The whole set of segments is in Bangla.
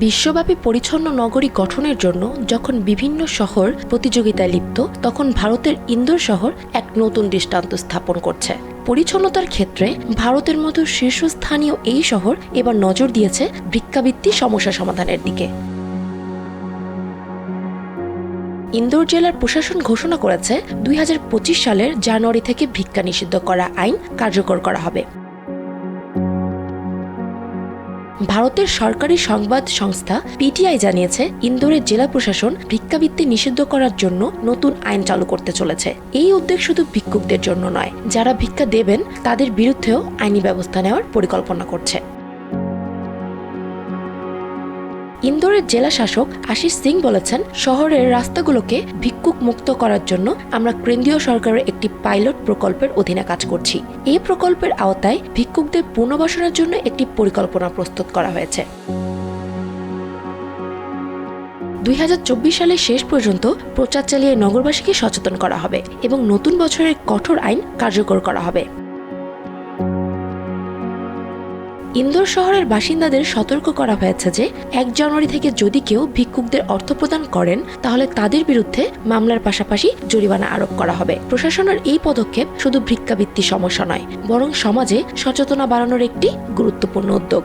বিশ্বব্যাপী পরিচ্ছন্ন নগরী গঠনের জন্য যখন বিভিন্ন শহর প্রতিযোগিতায় লিপ্ত, তখন ভারতের ইন্দোর শহর এক নতুন দৃষ্টান্ত স্থাপন করছে। পরিচ্ছন্নতার ক্ষেত্রে ভারতের মতো শীর্ষস্থানীয় এই শহর এবার নজর দিয়েছে ভিক্ষাবৃত্তি সমস্যা সমাধানের দিকে। ইন্দোর জেলার প্রশাসন ঘোষণা করেছে, দুই হাজার পঁচিশ সালের জানুয়ারি থেকে ভিক্ষা নিষিদ্ধ করা আইন কার্যকর করা হবে। ভারতের সরকারি সংবাদ সংস্থা পিটিআই জানিয়েছে, ইন্দোরের জেলা প্রশাসন ভিক্ষাবৃত্তি নিষিদ্ধ করার জন্য নতুন আইন চালু করতে চলেছে। এই উদ্যোগ শুধু ভিক্ষুকদের জন্য নয়, যারা ভিক্ষা দেবেন, তাদের বিরুদ্ধেও আইনি ব্যবস্থা নেওয়ার পরিকল্পনা করছে। ইন্দোরের জেলা শাসক আশিস সিং বলেছেন, শহরের রাস্তাগুলোকে ভিক্ষুক মুক্ত করার জন্য আমরা কেন্দ্রীয় সরকারের একটি পাইলট প্রকল্পের অধীনে কাজ করছি। এই প্রকল্পের আওতায় ভিক্ষুকদের পুনর্বাসনের জন্য একটি পরিকল্পনা প্রস্তুত করা হয়েছে। দুই হাজার চব্বিশ সালের শেষ পর্যন্ত প্রচার চালিয়ে নগরবাসীকে সচেতন করা হবে এবং নতুন বছরের কঠোর আইন কার্যকর করা হবে। ইন্দোর শহরের বাসিন্দাদের সতর্ক করা হয়েছে যে, এক জানুয়ারি থেকে যদি কেউ ভিক্ষুকদের অর্থ প্রদান করেন, তাহলে তাদের বিরুদ্ধে মামলার পাশাপাশি জরিমানা আরোপ করা হবে। প্রশাসনের এই পদক্ষেপ শুধু ভিক্ষাবৃত্তি সমস্যা নয়, বরং সমাজে সচেতনা বাড়ানোর একটি গুরুত্বপূর্ণ উদ্যোগ।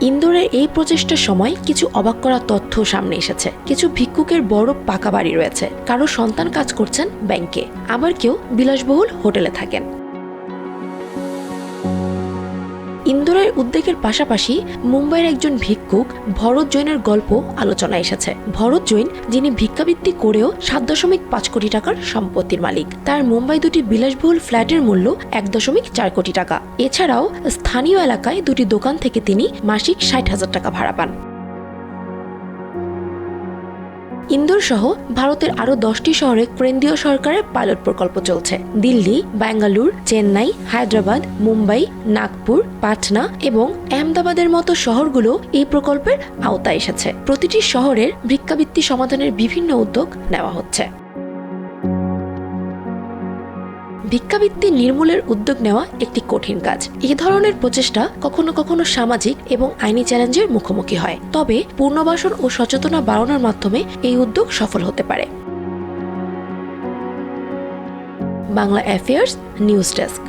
ইন্দোরের এই প্রচেষ্টার সময় কিছু অবাক করা তথ্য সামনে এসেছে। কিছু ভিক্ষুকের বড় পাকা বাড়ি রয়েছে। কারও সন্তান কাজ করছেন ব্যাংকে। আবার কেউ বিলাসবহুল হোটেলে থাকেন। ইন্দোরের উদ্বেগের পাশাপাশি মুম্বাইয়ের একজন ভিক্ষুক ভরত জৈনের গল্প আলোচনা এসেছে। ভরত জৈন, যিনি ভিক্ষাবৃত্তি করেও সাত দশমিক পাঁচ কোটি টাকার সম্পত্তির মালিক। তার মুম্বাই দুটি বিলাসবহুল ফ্ল্যাটের মূল্য এক দশমিক চার কোটি টাকা। এছাড়াও স্থানীয় এলাকায় দুটি দোকান থেকে তিনি মাসিক ষাট হাজার টাকা ভাড়া পান। ইন্দোর সহ ভারতের আরও দশটি শহরে কেন্দ্রীয় সরকারের পাইলট প্রকল্প চলছে। দিল্লি, ব্যাঙ্গালুর, চেন্নাই, হায়দ্রাবাদ, মুম্বাই, নাগপুর, পাটনা এবং আহমেদাবাদের মতো শহরগুলো এই প্রকল্পের আওতায় এসেছে। প্রতিটি শহরের ভিক্ষাবৃত্তি সমাধানের বিভিন্ন উদ্যোগ নেওয়া হচ্ছে। ভিক্ষাবৃত্তি নির্মূলের উদ্যোগ নেওয়া একটি কঠিন কাজ। এ ধরনের প্রচেষ্টা কখনো কখনো সামাজিক এবং আইনি চ্যালেঞ্জের মুখোমুখি হয়। তবে পুনর্বাসন ও সচেতনা বাড়ানোর মাধ্যমে এই উদ্যোগ সফল হতে পারে। Bangla affairs news desk